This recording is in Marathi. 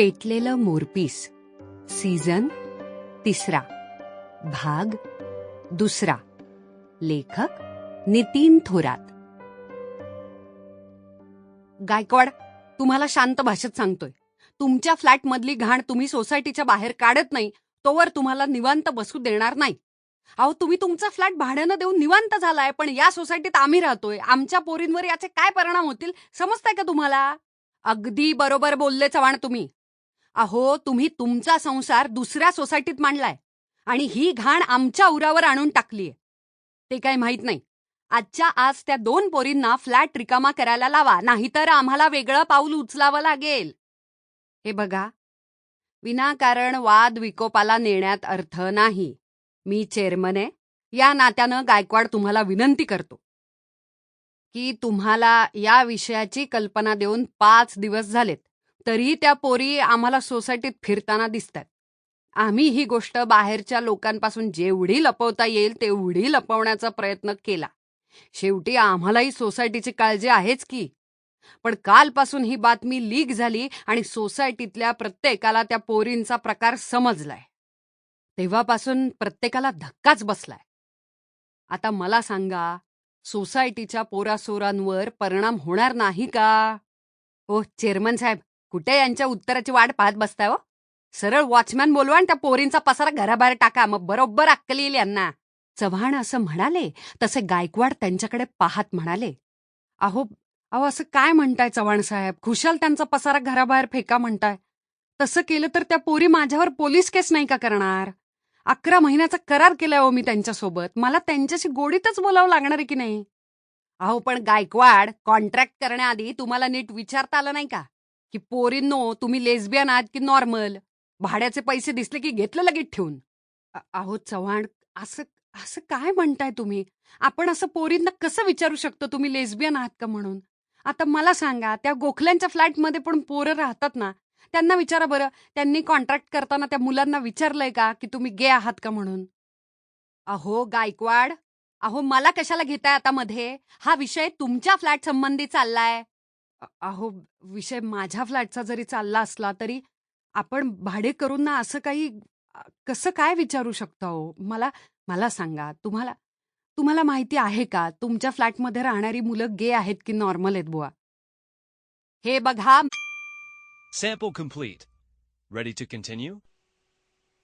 पेटलेलं मोरपीस. सीझन तिसरा. भाग दुसरा. लेखक नितीन थोरात. गायकवाड तुम्हाला शांत भाषेत सांगतोय. तुमच्या फ्लॅटमधली घाण तुम्ही सोसायटीच्या बाहेर काढत नाही तोवर तुम्हाला निवांत बसू देणार नाही. अहो तुम्ही तुमचा फ्लॅट भाड्यानं देऊन निवांत झालाय पण या सोसायटीत आम्ही राहतोय. आमच्या पोरींवर याचे काय परिणाम होतील समजताय का तुम्हाला? अगदी बरोबर बोलले चव्हाण तुम्ही. अहो तुम्ही तुमचा संसार दुसऱ्या सोसायटीत मांडलाय आणि ही घाण आमच्या उरावर आणून टाकलीय. ते काय माहीत नाही. आजच्या आज त्या दोन पोरींना फ्लॅट रिकामा करायला लावा नाहीतर आम्हाला वेगळं पाऊल उचलावं लागेल. हे बघा. विनाकारण वाद विकोपाला नेण्यात अर्थ नाही. मी चेअरमन आहे. या नात्यानं गायकवाड तुम्हाला विनंती करतो. की तुम्हाला या विषयाची कल्पना देऊन पाच दिवस झालेत. तरी त्या पोरी आम्हाला सोसायटीत फिरताना दिसतात. आम्ही ही गोष्ट बाहेरच्या लोकांपासून जेवढी लपवता येईल तेवढी लपवण्याचा प्रयत्न केला. शेवटी आम्हालाही सोसायटीची काळजी आहेच की. पण कालपासून ही बातमी लीक झाली आणि सोसायटीतल्या प्रत्येकाला त्या पोरींचा प्रकार समजलाय. तेव्हापासून प्रत्येकाला धक्काच बसलाय. आता मला सांगा सोसायटीच्या पोरासोरांवर परिणाम होणार नाही का? ओ चेअरमन साहेब कुठे यांच्या उत्तराची वाट पाहत बसताय हो? सरळ वॉचमॅन बोलवा आणि त्या पोरींचा पसारा घराबाहेर टाका. मग बरोबर अक्कल येईल यांना. चव्हाण असं म्हणाले तसे गायकवाड त्यांच्याकडे पाहत म्हणाले अहो अहो असं काय म्हणताय चव्हाण साहेब? खुशाल त्यांचा पसारा घराबाहेर फेका म्हणताय. तसं केलं तर त्या पोरी माझ्यावर पोलीस केस नाही का करणार? अकरा महिन्याचा करार केलाय हो मी त्यांच्यासोबत. मला त्यांच्याशी गोडीतच बोलावं लागणार आहे की नाही? अहो पण गायकवाड कॉन्ट्रॅक्ट करण्याआधी तुम्हाला नीट विचारता आलं नाही का? की पोरींनो तुम्ही लेस्बियन आहात की नॉर्मल भाड्याचे पैसे दिसले की घेतलं लगेच ठेवून? अहो चव्हाण असं असं काय म्हणताय तुम्ही? आपण असं पोरींना कसं विचारू शकतो तुम्ही लेस्बियन आहात का म्हणून? आता मला सांगा त्या गोखल्यांच्या फ्लॅटमध्ये पण पोरं राहतात ना? त्यांना विचारा बरं त्यांनी कॉन्ट्रॅक्ट करताना त्या मुलांना विचारलंय का की तुम्ही गे आहात का म्हणून? अहो गायकवाड अहो मला कशाला घेताय आता मध्ये? हा विषय तुमच्या फ्लॅट संबंधी चाललाय. अ- अहो विषय माझ्या फ्लॅटचा जरी चालला असला तरी आपण भाडे करून ना असं काही अ, कसं काय विचारू शकतो अहो? मला मला सांगा तुम्हाला तुम्हाला माहिती आहे का तुमच्या फ्लॅटमध्ये राहणारी मुलं गे आहेत की नॉर्मल आहेत बुवा हे बघा Sample complete. Ready to continue?